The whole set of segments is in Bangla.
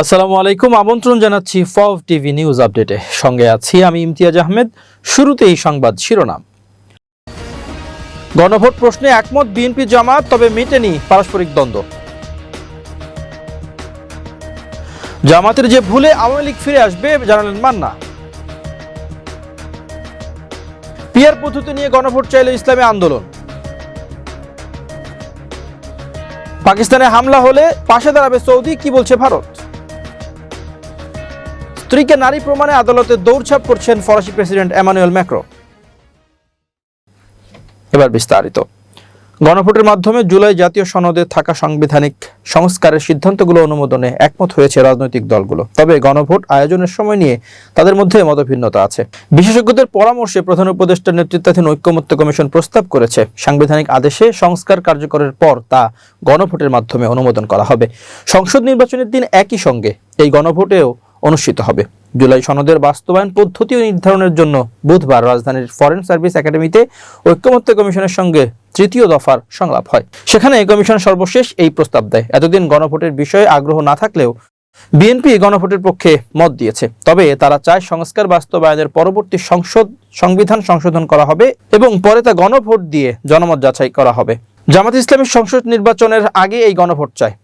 আসসালামু আলাইকুম, আমন্ত্রণ জানাচ্ছি ফভ টিভি নিউজ আপডেটে। সঙ্গে আছি আমি ইমতিয়াজ আহমেদ। শুরুতেই সংবাদ শিরোনাম। গণভোট প্রশ্নে একমত বিএনপি জামাত, তবে মেটেনি পারস্পরিক দ্বন্দ্ব। জামাতের যে ভুলে আওয়ামী লীগ ফিরে আসবে জানালেন মান্না। পিয়ার পদ্ধতি নিয়ে গণভোট চাইলে ইসলামী আন্দোলন। পাকিস্তানে হামলা হলে পাশে দাঁড়াবে সৌদি, কি বলছে ভারত? স্ত্রীকে নারী প্রমাণে আদালতে দৌড়ঝাঁপ করছেন ফরাসি প্রেসিডেন্ট এমানুয়েল ম্যাক্রো। এবার বিস্তারিত। গণভোটের মাধ্যমে জুলাই জাতীয় সনদে থাকা সাংবিধানিক সংস্কারের সিদ্ধান্তগুলো অনুমোদনে একমত হয়েছে রাজনৈতিক দলগুলো। তবে গণভোট আয়োজনের সময় নিয়ে তাদের মধ্যে মতভিন্নতা আছে। বিশেষজ্ঞদের পরামর্শে প্রধান উপদেষ্টার নেতৃত্বাধীন ঐক্যমত্য কমিশন প্রস্তাব করেছে। সাংবিধানিক আদেশে সংস্কার কার্যকরের পর তা গণভোটের মাধ্যমে অনুমোদন করা হবে। সংসদ নির্বাচনের দিন একই সঙ্গে এই গণভোটেও অনুষ্ঠিত হবে। জুলাই সনদের বাস্তবায়ন পদ্ধতি নির্ধারণের জন্য বুধবার রাজধানীর ফরেন সার্ভিস একাডেমিতে ঐক্যমত্য কমিশনের সঙ্গে তৃতীয় দফার সংলাপ হয়। সেখানে কমিশন সর্বশেষ এই প্রস্তাব দেয়। এতদিন গণভোটের বিষয়ে আগ্রহ না থাকলেও বিএনপি গণভোটের পক্ষে মত দিয়েছে। তবে তারা চায় সংস্কার বাস্তবায়নের পরবর্তী সংসদ সংবিধান সংশোধন করা হবে এবং পরে তা গণভোট দিয়ে জনমত যাচাই করা হবে। জামাত ইসলামী সংসদ নির্বাচনের আগে এই গণভোট চায়।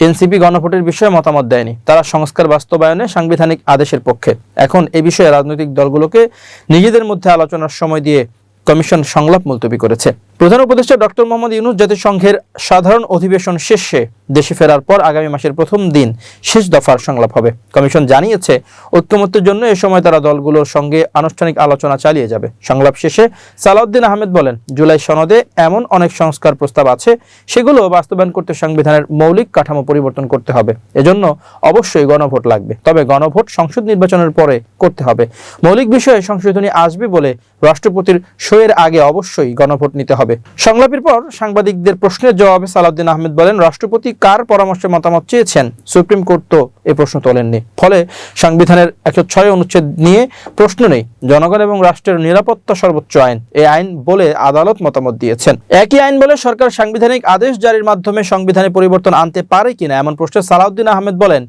এনসিপি গণভোটের বিষয়ে মতামত দেয়নি। তারা সংস্কার বাস্তবায়নে সাংবিধানিক আদেশের পক্ষে। এখন এ বিষয়ে রাজনৈতিক দলগুলোকে নিজেদের মধ্যে আলোচনার সময় দিয়ে কমিশন সংলাপ মুলতবি করেছে। প্রধান উপদেষ্টা ডক্টর মোহাম্মদ ইউনুস জাতিসংঘের সাধারণ অধিবেশন শেষে দেশে ফেরার পর আগামী মাসের প্রথম দিন শেষ দফার সংলাপ হবে। কমিশন জানিয়েছে, ঐক্যমত্যের জন্য এ সময় তারা দলগুলোর সঙ্গে আনুষ্ঠানিক আলোচনা চালিয়ে যাবে। সংলাপ শেষে সালাউদ্দিন আহমেদ বলেন, জুলাই সনদে এমন অনেক সংস্কার প্রস্তাব আছে, সেগুলো বাস্তবায়ন করতে সংবিধানের মৌলিক কাঠামো পরিবর্তন করতে হবে। এজন্য অবশ্যই গণভোট লাগবে। তবে গণভোট সংসদ নির্বাচনের পরে করতে হবে। মৌলিক বিষয়ে সংশোধনী আসবে বলে রাষ্ট্রপতির সইয়ের আগে অবশ্যই গণভোট নিতে হবে। সংলাপের পর সাংবাদিকদের প্রশ্নের জবাবে সালাউদ্দিন আহমেদ বলেন, রাষ্ট্রপতি কার পরামর্শে মতামত চেয়েছেন? সুপ্রিম কোর্ট তো এ প্রশ্ন তোলেননি। ফলে সংবিধানের একশো ছয় অনুচ্ছেদ নিয়ে প্রশ্ন নেই। জনগণ এবং রাষ্ট্রের নিরাপত্তা সর্বোচ্চ আইন। এই আইন বলে আদালত মতামত দিয়েছেন। একই আইন বলে সরকার সাংবিধানিক আদেশ জারির মাধ্যমে সংবিধানে পরিবর্তন আনতে পারে কিনা এমন প্রশ্নে সালাউদ্দিন আহমেদ বলেন,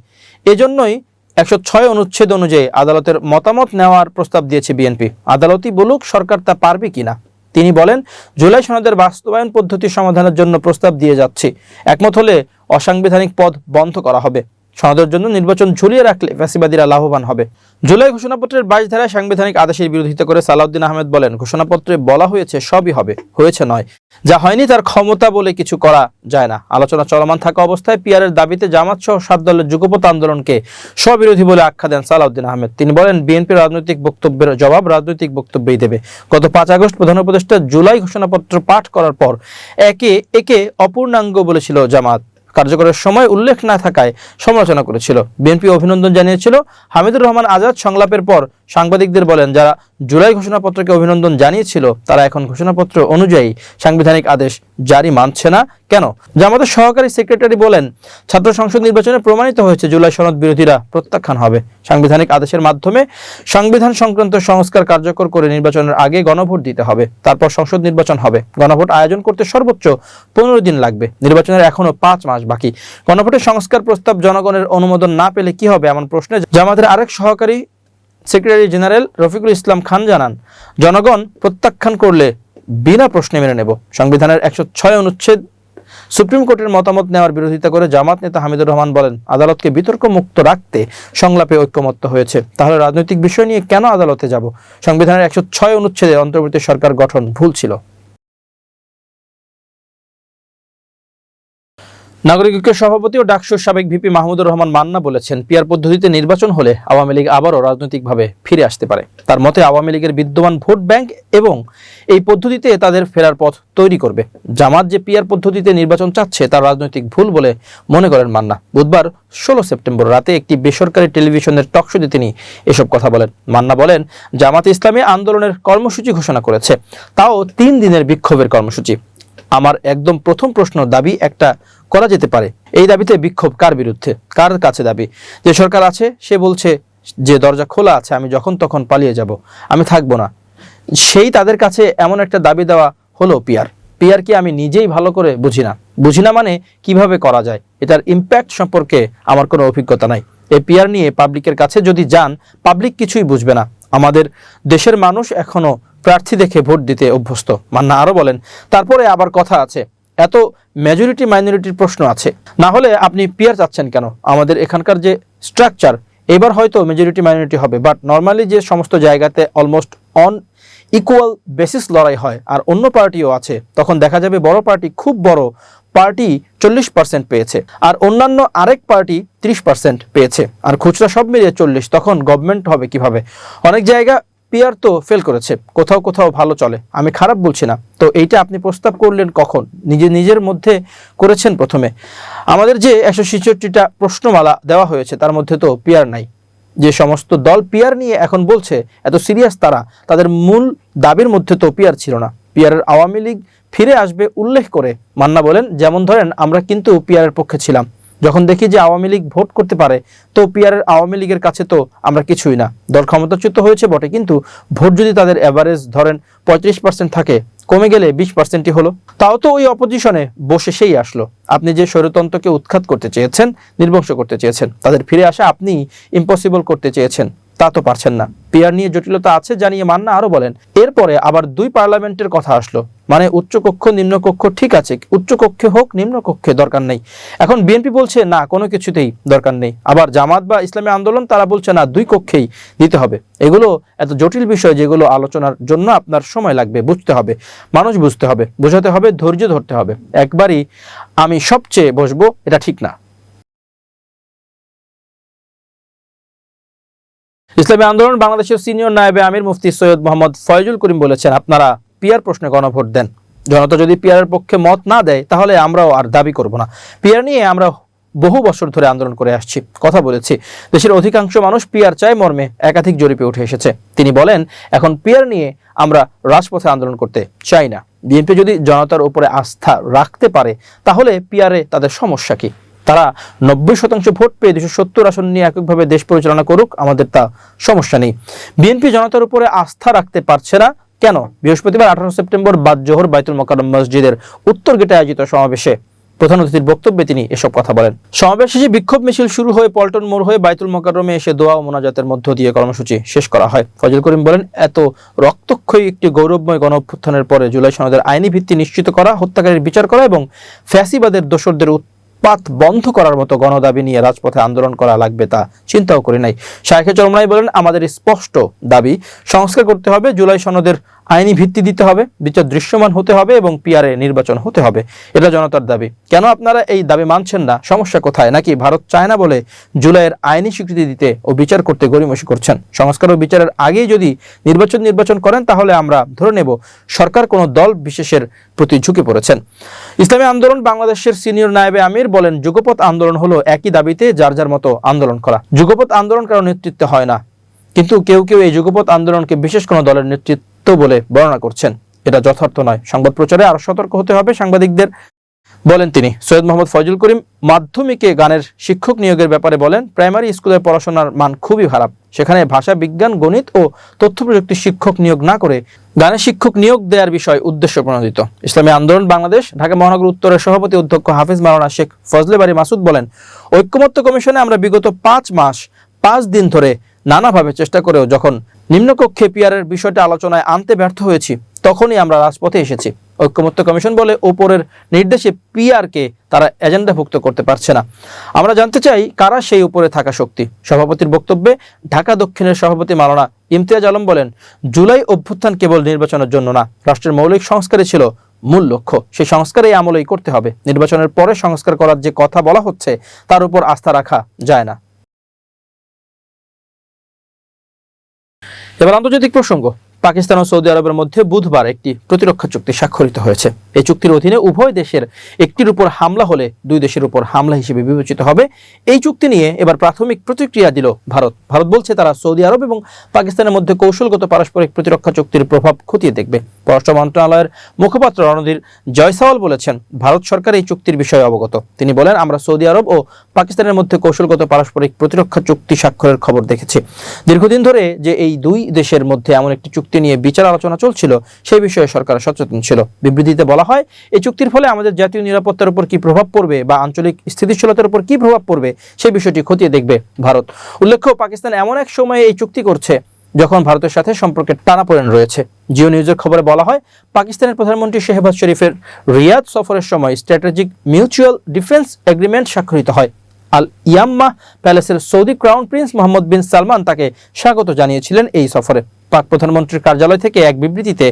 এজন্যই একশো ছয় অনুচ্ছেদ অনুযায়ী আদালতের মতামত নেওয়ার প্রস্তাব দিয়েছে বিএনপি। আদালতই বলুক, সরকার তা পারবে কিনা। তিনি বলেন, জুলাই সনদের বাস্তবায়ন পদ্ধতি সমাধানের জন্য প্রস্তাব দিয়ে যাচ্ছি। একমত হলে অসাংবিধানিক পদ বন্ধ করা হবে। সনদের জন্য নির্বাচন ঝুলিয়ে রাখলে ফ্যাসিবাদীরা লাভবান হবে। জুলাই ঘোষণাপত্রের বাইশ ধারায় সাংবিধানিক আদেশের বিরোধিতা করে সালাউদ্দিন আহমেদ বলেন, ঘোষণাপত্রে বলা হয়েছে, সবই হবে, হয়েছে নয়। যা হয়নি তার ক্ষমতা বলে কিছু করা যায় না। আলোচনা চলমান থাকা অবস্থায় পিয়ারের দাবিতে জামাত সহ সাত দলের যুগপত আন্দোলনকে স্ববিরোধী বলে আখ্যা দেন সালাউদ্দিন আহমেদ। তিনি বলেন, বিএনপির রাজনৈতিক বক্তব্যের জবাব রাজনৈতিক বক্তব্যেই দেবে। গত পাঁচ আগস্ট প্রধান উপদেষ্টা জুলাই ঘোষণাপত্র পাঠ করার পর একে একে অপূর্ণাঙ্গ বলেছিল জামাত কার্যকরের সময় উল্লেখ না থাকায় সমালোচনা করেছিল। বিএনপি অভিনন্দন জানিয়েছিল, হামিদুর রহমান আজাদ সংলাপের পর সাংবাদিকদের বলেন, যারা জুলাই ঘোষণাপত্রকে অভিনন্দন জানিয়েছিল, তারা এখন ঘোষণাপত্র অনুযায়ী সাংবিধানিক আদেশ জারি মানছে না। কেন? জামাতের সহকারী সেক্রেটারি বলেন, ছাত্র সংসদ নির্বাচনে প্রমাণিত হয়েছে জুলাই সনদ বিরোধীরা প্রত্যাখ্যান হবে। সাংবিধানিক আদেশের মাধ্যমে সংবিধান সংক্রান্ত সংস্কার কার্যকর করে নির্বাচনের আগে গণভোট দিতে হবে। তারপর সংসদ নির্বাচন হবে। গণভোট আয়োজন করতে সর্বোচ্চ পনেরো দিন লাগবে। নির্বাচনের এখনও পাঁচ মাস বাকি। গণভোটের সংস্কার প্রস্তাব জনগণের অনুমোদন না পেলে কি হবে এমন প্রশ্নে জামাতের আরেক সহকারী সেক্রেটারি জেনারেল রফিকুল ইসলাম খান জানান, জনগণ প্রত্যাখ্যান করলে বিনা প্রশ্নে মেনে নেব। সংবিধানের একশো ছয় অনুচ্ছেদ সুপ্রিম কোর্টের মতামত নেওয়ার বিরোধিতা করে জামাত নেতা হামিদুর রহমান বলেন, আদালতকে বিতর্ক মুক্ত রাখতে সংলাপে ঐক্যমত্য হয়েছে। তাহলে রাজনৈতিক বিষয় নিয়ে কেন আদালতে যাব? সংবিধানের একশো ছয় অনুচ্ছেদে অন্তর্বর্তী সরকার গঠন ভুল ছিল। নাগরিক ঐক্যের সভাপতি ও ডাকসুর সাবেক ভিপি মাহমুদুর রহমান মান্না বলেছেন, পিয়ার পদ্ধতিতে নির্বাচন হলে আওয়ামী লীগ আবারও রাজনৈতিকভাবে ফিরে আসতে পারে। তার মতে, আওয়ামী লীগের বিদ্যমান ভোট ব্যাংক এবং এই পদ্ধতিতে তাদের ফেরার পথ তৈরি করবে। জামাত যে পিয়ার পদ্ধতিতে নির্বাচন চাচ্ছে, তার রাজনৈতিক ভুল বলে মনে করেন মান্না। বুধবার ষোলো সেপ্টেম্বর রাতে একটি বেসরকারি টেলিভিশনের টকশোতে তিনি এসব কথা বলেন। মান্না বলেন, জামাত ইসলামী আন্দোলনের কর্মসূচি ঘোষণা করেছে। তাও তিন দিনের বিক্ষোভের কর্মসূচি। আমার একদম প্রথম প্রশ্ন দাবি একটা করা যেতে পারে। এই দাবিতে বিক্ষোভ কার বিরুদ্ধে? কার কাছে দাবি? যে সরকার আছে, সে বলছে যে দরজা খোলা আছে, আমি যখন তখন পালিয়ে যাব, আমি থাকব না। সেই তাদের কাছে এমন একটা দাবি দেওয়া হলো পিয়ার। পিয়ার কি আমি নিজেই ভালো করে বুঝি না? বুঝি না মানে কীভাবে করা যায়? এটার ইম্প্যাক্ট সম্পর্কে আমার কোনো অভিজ্ঞতা নাই। এই পিয়ার নিয়ে পাবলিকের কাছে যদি যান পাবলিক কিছুই বুঝবে না। আমাদের দেশের মানুষ এখনও প্রার্থী দেখে ভোট দিতে অভ্যস্ত। মান্না আরও বলেন, তারপরে আবার কথা আছে। এত মেজরিটি মাইনরিটির প্রশ্ন আছে। না হলে আপনি পিয়ার চাচ্ছেন কেন? আমাদের এখানকার যে স্ট্রাকচার এবার হয়তো মেজরিটি মাইনরিটি হবে বাট নর্মালি যে সমস্ত জায়গাতে অলমোস্ট অন ইকুয়াল বেসিস লড়াই হয়, আর অন্য পার্টিও আছে, তখন দেখা যাবে বড় পার্টি খুব বড় পার্টি চল্লিশ পার্সেন্ট পেয়েছে, আর অন্যান্য আরেক পার্টি ত্রিশ পার্সেন্ট পেয়েছে, আর খুচরা সব মিলিয়ে চল্লিশ, তখন গভর্নমেন্ট হবে কীভাবে? অনেক জায়গা পিয়ার তো ফেল করেছে, কোথাও কোথাও ভালো চলে, আমি খারাপ বলছি না। তো এইটা আপনি প্রস্তাব করলেন কখন? নিজে, নিজের মধ্যে করেছেন প্রথমে। আমাদের যে একশো ছেষট্টিটা প্রশ্নমালা দেওয়া হয়েছে, তার মধ্যে তো পিয়ার নাই। যে সমস্ত দল পিয়ার নিয়ে এখন বলছে, এত সিরিয়াস তারা, তাদের মূল দাবির মধ্যে তো পিয়ার ছিল না। পিয়ারের আওয়ামী লীগ ফিরে আসবে উল্লেখ করে। মান্না বলেন, যেমন ধরেন, আমরা কিন্তু পিয়ারের পক্ষে ছিলাম। যখন দেখি যে আওয়ামী লীগ ভোট করতে পারে, তো পিয়ারের আওয়ামী লীগের কাছে তো আমরা কিছুই না। দল ক্ষমতাচ্যুত হয়েছে বটে, কিন্তু ভোট যদি তাদের অ্যাভারেজ ধরেন পঁয়ত্রিশ পার্সেন্ট থাকে, কমে গেলে বিশ পার্সেন্টই হলো। তাও তো ওই অপোজিশনে বসে সেই আসলো। আপনি যে স্বৈরতন্ত্রকে উৎখাত করতে চেয়েছেন, নির্বংশ করতে চেয়েছেন, তাদের ফিরে আসা আপনি ইম্পসিবল করতে চেয়েছেন। তা তো পারছেন না। পিয়ার নিয়ে জটিলতা আছে জানিয়ে মান্না আরও বলেন, এরপরে আবার দুই পার্লামেন্টের কথা আসলো। মানে উচ্চকক্ষ, নিম্নকক্ষ ঠিক আছে, উচ্চকক্ষে হোক, নিম্নকক্ষে দরকার নেই। এখন বিএনপি বলছে, না, কোনো কিছুতেই দরকার নেই। আবার জামাত বা ইসলামী আন্দোলন, তারা বলছে, না, দুই কক্ষেই দিতে হবে। এগুলো এত জটিল বিষয় যেগুলো আলোচনার জন্য আপনার সময় লাগবে, বুঝতে হবে। মানুষ বুঝতে হবে, বোঝাতে হবে, ধৈর্য ধরতে হবে। একবারই আমি সবচেয়ে বসবো, এটা ঠিক না। ইসলামী আন্দোলন বাংলাদেশের সিনিয়র নায়েবে আমির মুফতি সৈয়দ মোহাম্মদ ফয়জুল করিম বলেছেন, আপনারা পিয়ার প্রশ্নে গণভোট দেন। জনতা যদি পিয়ারের পক্ষে মত না দেয়, তাহলে আমরাও আর দাবি করব না। পিয়ার নিয়ে আমরা বহু বছর ধরে আন্দোলন করে আসছি। কথা বলেছি। দেশের অধিকাংশ মানুষ পিয়ার চায় মর্মে একাধিক জরিপে উঠে এসেছে। তিনি বলেন, এখন পিয়ার নিয়ে আমরা রাজপথে আন্দোলন করতে চাই না। বিএনপি যদি জনতার উপরে আস্থা রাখতে পারে, তাহলে পিয়ারে তাদের সমস্যা কি? তারা নব্বই শতাংশ ভোট পেয়ে দুশো সত্তর আসন নিয়ে এককভাবে দেশ পরিচালনা করুক, আমাদের তা সমস্যা নেই। বিএনপি জনতার উপরে আস্থা রাখতে পারছে না। কেন? বৃহস্পতিবার আঠারো সেপ্টেম্বর বাদ জোহর বাইতুল মোকাররম মসজিদের উত্তর গেটে আয়োজিত সমাবেশে প্রধান অতিথির বক্তব্যে তিনি এসব কথা বলেন। সমাবেশ শেষে বিক্ষোভ মিছিল শুরু হয়ে পল্টন মোড় হয়ে বাইতুল মোকাররমে এসে দোয়া ও মোনাজাতের মধ্য দিয়ে কর্মসূচি শেষ করা হয়। ফজল করিম বলেন, এত রক্তক্ষয়ী একটি গৌরবময় গণ পরে জুলাই সনদের আইনি ভিত্তি নিশ্চিত করা, হত্যাকারীর বিচার করা এবং ফ্যাসিবাদের দোসরদের উৎপাত বন্ধ করার মতো গণদাবি নিয়ে রাজপথে আন্দোলন করা লাগবে তা চিন্তাও করি নাই। শাহেখে চরমনাই বলেন, আমাদের স্পষ্ট দাবি, সংস্কার করতে হবে জুলাই সনদের আইনি ভিত্তি দিতে হবে, বিচার দৃশ্যমান হতে হবে এবং পিয়ারে নির্বাচন হতে হবে। এটা জনতার দাবি। কেন আপনারা এই দাবি মানছেন না? সমস্যা কোথায়? নাকি ভারত চায় না বলে জুলাইয়ের আইনি স্বীকৃতি দিতে ও বিচার করতে গরিমসি করছেন? সংস্কার ও বিচারের আগেই যদি নির্বাচন নির্বাচন করেন, তাহলে আমরা ধরে নেব সরকার কোনো দল বিশেষের প্রতি ঝুঁকে পড়েছেন। ইসলামী আন্দোলন বাংলাদেশের সিনিয়র নায়েবে আমির বলেন যুগপথ আন্দোলন হলো একই দাবিতে যার যার মতো আন্দোলন করা। যুগপথ আন্দোলন কারও নেতৃত্বে হয় না। কিন্তু কেউ কেউ এই যুগপথ আন্দোলনকে বিশেষ কোনো দলের নেতৃত্ব বলে বর্ণনা করছেন। এটা যথার্থ নয়। সংবাদ প্রচারে আরও সতর্ক হতে হবে, সাংবাদিকদের বলেন তিনি। সৈয়দ মোহাম্মদ ফজল করিম মাধ্যমিকে গানের শিক্ষক নিয়োগের ব্যাপারে বলেন, প্রাইমারি স্কুলের পড়াশোনার মান খুবই খারাপ। সেখানে ভাষা, বিজ্ঞান, গণিত ও তথ্য প্রযুক্তি শিক্ষক নিয়োগ না করে গানের শিক্ষক নিয়োগ দেওয়ার বিষয় উদ্দেশ্য প্রণোদিত। ইসলামী আন্দোলন বাংলাদেশ, ঢাকা মহানগর উত্তরের সভাপতি অধ্যক্ষ হাফিজ মাওলানা শেখ ফজলে বাড়ি মাসুদ বলেন, ঐক্যমত্য কমিশনে আমরা বিগত পাঁচ মাস, পাঁচ দিন ধরে নানাভাবে চেষ্টা করেও যখন নিম্নকক্ষে পিয়ারের বিষয়টা আলোচনায় আনতে ব্যর্থ হয়েছি, তখনই আমরা রাজপথে এসেছি। ঐক্যমত্য কমিশন বলে ওপরের নির্দেশে পিআরকে তারা এজেন্ডাভুক্ত করতে পারছে না। আমরা জানতে চাই, কারা সেই উপরে থাকা শক্তি? সভাপতির বক্তব্যে ঢাকা দক্ষিণের সভাপতি মালানা ইমতিয়াজ আলম বলেন, জুলাই অভ্যুত্থান কেবল নির্বাচনের জন্য না, রাষ্ট্রের মৌলিক সংস্কারই ছিল মূল লক্ষ্য। সেই সংস্কার এই আমলেই করতে হবে। নির্বাচনের পরে সংস্কার করার যে কথা বলা হচ্ছে, তার উপর আস্থা রাখা যায় না। এবার আন্তর্জাতিক প্রসঙ্গ। পাকিস্তান ও সৌদি আরবের মধ্যে বুধবার একটি প্রতিরক্ষা চুক্তি স্বাক্ষরিত হয়েছে। এই চুক্তির অধীনে উভয় দেশের একটির উপর হামলা হলে দুই দেশের উপর হামলা হিসেবে বিবেচিত হবে। এই চুক্তি নিয়ে এবার প্রাথমিক প্রতিক্রিয়া দিল ভারত। ভারত বলছে তারা সৌদি আরব এবং পাকিস্তানের মধ্যে কৌশলগত পারস্পরিক প্রতিরক্ষা চুক্তির প্রভাব খতিয়ে দেখবে। পররাষ্ট্র মন্ত্রণালয়ের মুখপাত্র রণধীর জয়সাওয়াল বলেছেন, ভারত সরকার এই চুক্তির বিষয়ে অবগত। তিনি বলেন, আমরা সৌদি আরব ও পাকিস্তানের মধ্যে কৌশলগত পারস্পরিক প্রতিরক্ষা চুক্তি স্বাক্ষরের খবর দেখেছি। দীর্ঘদিন ধরে যে এই দুই দেশের মধ্যে এমন একটি চুক্তি চুক্তি নিয়ে বিচার আলোচনা চলছিল, সেই বিষয়ে সরকার সচেতন ছিল। বিবৃতিতে বলা হয়, এই চুক্তির ফলে আমাদের জাতীয় নিরাপত্তার উপর কি প্রভাব পড়বে বা আঞ্চলিক স্থিতিশীলতার উপর কি প্রভাব পড়বে, সেই বিষয়টি খতিয়ে দেখবে ভারত। উল্লেখ্য, পাকিস্তান এমন এক সময়ে এই চুক্তি করছে, যখন ভারতের সাথে সম্পর্কের টানাপোড়েন রয়েছে। জিও নিউজের খবরে বলা হয়, পাকিস্তানের প্রধানমন্ত্রী শেহবাজ শরীফের রিয়াদ সফরের সময় স্ট্র্যাটেজিক মিউচুয়াল ডিফেন্স এগ্রিমেন্ট স্বাক্ষরিত হয়। Al Yamamah প্যালেসের Saudi crown prince Mohammed bin Salman তাকে স্বাগত জানিয়েছিলেন এই সফরে। পাক প্রধানমন্ত্রীর কার্যালয় থেকে এক বিবৃতিতে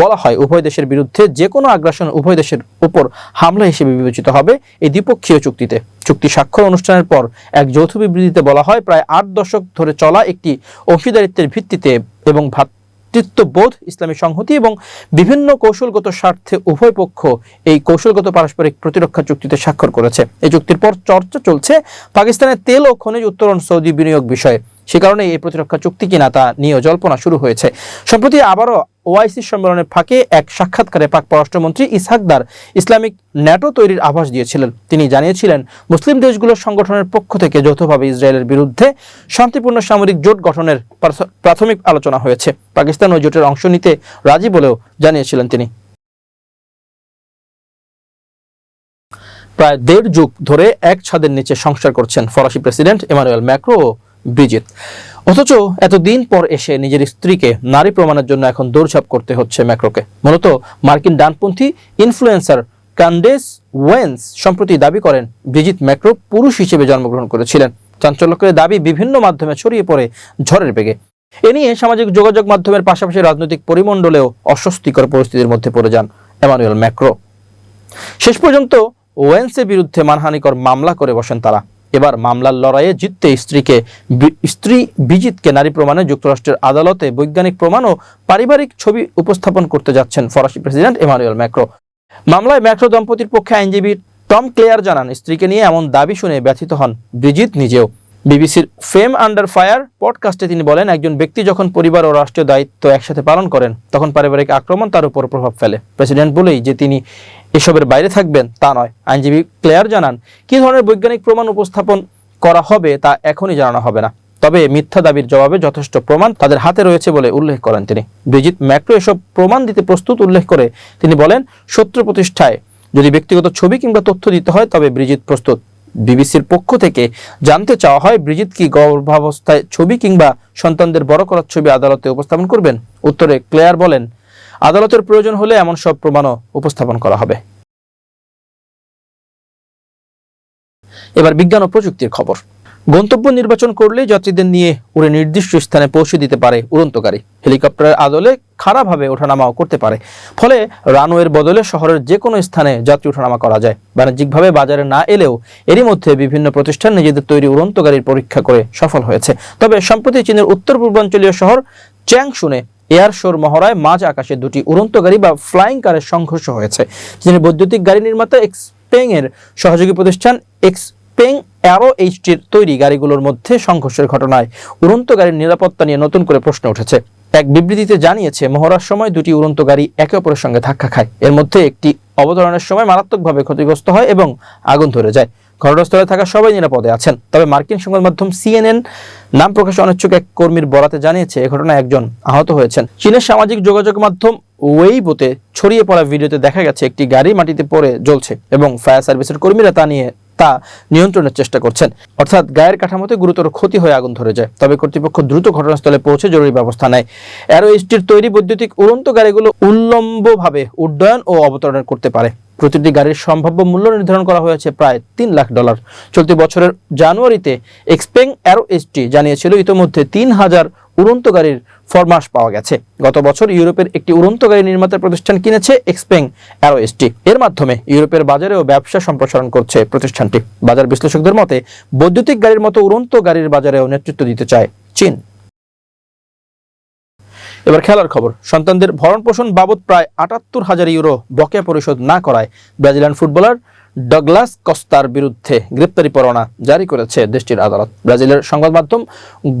বলা হয়, উভয় দেশের বিরুদ্ধে যে কোনো আগ্রাসন উভয় দেশের উপর হামলা হিসেবে বিবেচিত হবে। এই দ্বিপক্ষীয় চুক্তিতে। চুক্তি স্বাক্ষর অনুষ্ঠানের পর এক যৌথ বিবৃতিতে বলা হয়, প্রায় আট দশক ধরে চলা একটি অংশীদারিত্বের ভিত্তিতে এবং ভ্রাতৃত্ববোধ ইসলামী সংহতি এবং বিভিন্ন কৌশলগত স্বার্থে উভয় পক্ষ এই কৌশলগত পারস্পরিক প্রতিরক্ষা চুক্তিতে স্বাক্ষর করেছে। এই চুক্তির পর চর্চা চলছে পাকিস্তানের তেল ও খনিজ উত্তরণ সৌদি বিনিয়োগ বিষয়ে। সে কারণে এই প্রতিরক্ষা চুক্তি কিনা তা নিয়ে জল্পনা শুরু হয়েছে। সম্প্রতি আবারও ওআইসি সম্মেলনের ফাঁকে এক সাক্ষাৎকারে পাক পররাষ্ট্রমন্ত্রী ইসহাকদার ইসলামিক ন্যাটো তৈরির আভাস দিয়েছিলেন। তিনি জানিয়েছিলেন, মুসলিম দেশগুলোর সংগঠনের পক্ষ থেকে যৌথভাবে ইসরায়েলের বিরুদ্ধে শান্তিপূর্ণ সামরিক জোট গঠনের প্রাথমিক আলোচনা হয়েছে। পাকিস্তান ওই জোটের অংশ নিতে রাজি বলেও জানিয়েছিলেন তিনি। প্রায় দেড় যুগ ধরে এক ছাদের নিচে সংসার করছেন ফরাসি প্রেসিডেন্ট এমানুয়েল ম্যাক্রো ব্রিজিত অথচ এতদিন পর এসে নিজের স্ত্রীকে নারী প্রমাণের জন্য এখন দৌড়ঝাঁপ করতে হচ্ছে ম্যাক্রোকে। মূলত মার্কিন ডানপন্থী ইনফ্লুয়েন্সার কান্ডেস ওয়েন্স সম্প্রতি দাবি করেন ব্রিজিত ম্যাক্রো পুরুষ হিসেবে জন্মগ্রহণ করেছিলেন। চাঞ্চল্যকের দাবি বিভিন্ন মাধ্যমে ছড়িয়ে পড়ে ঝড়ের বেগে। এ নিয়ে সামাজিক যোগাযোগ মাধ্যমের পাশাপাশি রাজনৈতিক পরিমণ্ডলেও অস্বস্তিকর পরিস্থিতির মধ্যে পড়ে যান এমানুয়েল ম্যাক্রো। শেষ পর্যন্ত ওয়েন্সের বিরুদ্ধে মানহানিকর মামলা করে বসেন তারা। এবার মামলার লড়াইয়ে জিততে স্ত্রীকে স্ত্রী বিজিতকে নারী প্রমাণে যুক্তরাষ্ট্রের আদালতে বৈজ্ঞানিক প্রমাণ ও পারিবারিক ছবি উপস্থাপন করতে যাচ্ছেন ফরাসি প্রেসিডেন্ট এমানুয়েল ম্যাক্রো। মামলায় ম্যাক্রো দম্পতির পক্ষে আইনজীবী টম ক্লেয়ার জানান, স্ত্রীকে নিয়ে এমন দাবি শুনে ব্যথিত হন ব্রিজিত নিজেও। বিবিসির ফেম আন্ডার ফায়ার পডকাস্টে তিনি বলেন, একজন ব্যক্তি যখন পরিবার ও রাষ্ট্রীয় দায়িত্ব একসাথে পালন করেন, তখন পারিবারিক আক্রমণ তার উপর প্রভাব ফেলে। প্রেসিডেন্ট বলেই যে তিনি এসবের বাইরে থাকবেন তা নয়। আইনজীবী ক্লেয়ার জানান, কি ধরনের বৈজ্ঞানিক প্রমাণ উপস্থাপন করা হবে তা এখনই জানানো হবে না। তবে মিথ্যা দাবির জবাবে যথেষ্ট প্রমাণ তাদের হাতে রয়েছে বলে উল্লেখ করেন তিনি। ব্রিজিত ম্যাক্রো এসব প্রমাণ দিতে প্রস্তুত উল্লেখ করে তিনি বলেন সত্য প্রতিষ্ঠায় যদি ব্যক্তিগত ছবি কিংবা তথ্য দিতে হয়, তবে ব্রিজিত প্রস্তুত। বিবিসির পক্ষ থেকে জানতে চাওয়া হয়, ব্রিজিত কি গর্ভাবস্থায় ছবি কিংবা সন্তানদের বড় করার ছবি আদালতে উপস্থাপন করবেন? উত্তরে ক্লেয়ার বলেন, আদালতের প্রয়োজন হলে এমন সব প্রমাণও উপস্থাপন করা হবে। এবার বিজ্ঞান ও প্রযুক্তির খবর। গন্তব্য নির্বাচন করলে যাত্রীদের নিয়ে উড়ে নির্দিষ্ট স্থানে পৌঁছে দিতে পারে উড়ন্তকারী হেলিকপ্টারের আদলে খারাপভাবে ওঠানামাও করতে পারে। ফলে রানওয়ের বদলে শহরের যে কোনো স্থানে যাত্রী ওঠানামা করা যায়। বাণিজ্যিকভাবে বাজারে না এলেও এরই মধ্যে বিভিন্ন প্রতিষ্ঠান নিজেদের তৈরি উড়ন্তকারীর পরীক্ষা করে সফল হয়েছে। তবে সম্প্রতি চীনের উত্তর পূর্বাঞ্চলীয় শহর চ্যাংশুনে এয়ার শোর মহড়ায় মাঝ আকাশে দুটি উড়ন্ত গাড়ি বা ফ্লাইং কারের সংঘর্ষ হয়েছে। চীনের বৈদ্যুতিক গাড়ি নির্মাতা এক্সপেং এর সহযোগী প্রতিষ্ঠান এক্সপেং অ্যারো এইচটির তৈরি গাড়িগুলোর মধ্যে সংঘর্ষের ঘটনায় উড়ন্ত গাড়ির নিরাপত্তা নিয়ে নতুন করে প্রশ্ন উঠেছে। এক বিবৃতিতে জানিয়েছে, মহড়ার সময় দুটি উড়ন্ত গাড়ি একে অপরের সঙ্গে ধাক্কা খায়। এর মধ্যে একটি অবতরণের সময় মারাত্মকভাবে ক্ষতিগ্রস্ত হয় এবং আগুন ধরে যায়। ঘটনাস্থলে থাকা সবাই নিরাপদে আছেন। তবে মার্কিন সংবাদ মাধ্যম সিএনএন নাম প্রকাশে অনিচ্ছুক এক কর্মীর বরাতে জানিয়েছে, এ ঘটনায় একজন আহত হয়েছেন। চীনের সামাজিক যোগাযোগ মাধ্যম ওয়েইবোতে ছড়িয়ে পড়া ভিডিওতে দেখা গেছে, একটি গাড়ি মাটিতে পড়ে জ্বলছে এবং ফায়ার সার্ভিসের কর্মীরা তা নিয়ে তা নিয়ন্ত্রণের চেষ্টা করছেন। অর্থাৎ গায়ের কাঠামোতে গুরুতর ক্ষতি হয়ে আগুন ধরে যায়, তবে কর্তৃপক্ষ দ্রুত ঘটনাস্থলে পৌঁছে জরুরি ব্যবস্থা নেয়। অ্যারোইস্টির তৈরি বৈদ্যুতিক উড়ন্ত গাড়িগুলো উল্লম্বভাবে উড্ডয়ন ও অবতরণ করতে পারে। প্রতিটি গাড়ির সম্ভাব্য মূল্য নির্ধারণ করা হয়েছে প্রায় তিন লাখ ডলার। চলতি বছরের জানুয়ারিতে এক্সপেং অ্যারো এসটি জানিয়েছিল, ইতোমধ্যে তিন হাজার উড়ন্ত গাড়ির ফরমাস পাওয়া গেছে। গত বছর ইউরোপের একটি উড়ন্ত গাড়ি নির্মাতা প্রতিষ্ঠান কিনেছে এক্সপেং অ্যারো এসটি এর মাধ্যমে ইউরোপের বাজারেও ব্যবসা সম্প্রসারণ করছে প্রতিষ্ঠানটি। বাজার বিশ্লেষকদের মতে, বৈদ্যুতিক গাড়ির মতো উড়ন্ত গাড়ির বাজারেও নেতৃত্ব দিতে চায় চীন। এবার খেলার খবর। সন্তানদের ভরণ পোষণ বাবদ প্রায় আটাত্তর হাজার ইউরো বকেয়া পরিশোধ না করায় ব্রাজিলিয়ান ফুটবলার ডগলাস কস্তার বিরুদ্ধে গ্রেপ্তারি পরোয়ানা জারি করেছে দেশটির আদালত। ব্রাজিলের সংবাদ মাধ্যম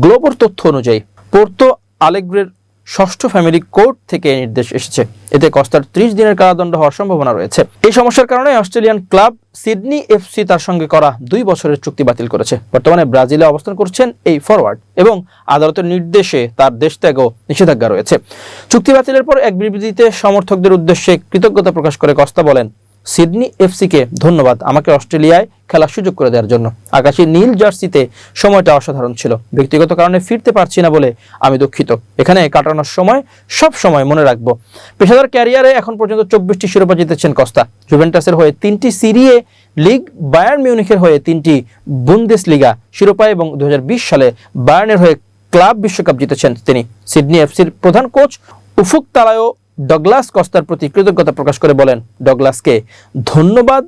গ্লোবোর তথ্য অনুযায়ী, পোর্তো আলেগ্রের ষষ্ঠ ফ্যামিলি কোর্ট থেকে নির্দেশ এসেছে। এতে কস্তার ত্রিশ দিনের কারাদণ্ড হওয়ার সম্ভাবনা রয়েছে। এই সমস্যার কারণে অস্ট্রেলিয়ান ক্লাব সিডনি এফসি তার সঙ্গে করা দুই বছরের চুক্তি বাতিল করেছে। বর্তমানে ব্রাজিলে অবস্থান করছেন এই ফরওয়ার্ড এবং আদালতের নির্দেশে তার দেশ ত্যাগও নিষেধাজ্ঞা রয়েছে। চুক্তি বাতিলের পর এক বিবৃতিতে সমর্থকদের উদ্দেশ্যে কৃতজ্ঞতা প্রকাশ করে কস্তা বলেন সিডনি এফসিকে ধন্যবাদ আমাকে অস্ট্রেলিয়ায় খেলার সুযোগ করে দেওয়ার জন্য। আকাশি নীল জার্সিতে সময়টা অসাধারণ ছিল। ব্যক্তিগত কারণে ফিরতে পারছি না বলে আমি দুঃখিত। এখানে কাটানোর সময় সব সময় মনে রাখব। পেশাদার ক্যারিয়ারে এখন পর্যন্ত চব্বিশটি শিরোপা জিতেছেন কস্তা। জুভেন্টাসের হয়ে তিনটি সিরিয়ে লিগ, বায়ার্ন মিউনিখের হয়ে তিনটি বুন্দেস লিগা শিরোপা এবং দু হাজার বিশ সালে বায়ার্নের হয়ে ক্লাব বিশ্বকাপ জিতেছেন তিনি। সিডনি এফসির প্রধান কোচ উফুক তালায়ও ডগলাস কস্তার প্রতি কৃতজ্ঞতা প্রকাশ করে বলেন, ডগলাসকে ধন্যবাদ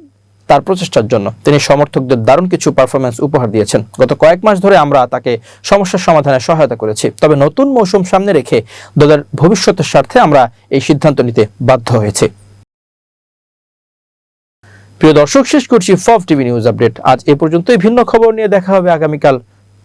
তার প্রচেষ্টার জন্য। তিনি সমর্থকদের দারুণ কিছু পারফরমেন্স উপহার দিয়েছেন। গত কয়েক মাস ধরে আমরা তাকে সমস্যার সমাধানে সহায়তা করেছি। তবে নতুন মৌসুম সামনে রেখে দলের ভবিষ্যতের স্বার্থে আমরা এই সিদ্ধান্ত নিতে বাধ্য হয়েছি। প্রিয় দর্শক, শেষ করছি ফফ টিভি নিউজ আপডেট আজ এ পর্যন্তই। ভিন্ন খবর নিয়ে দেখা হবে আগামীকাল।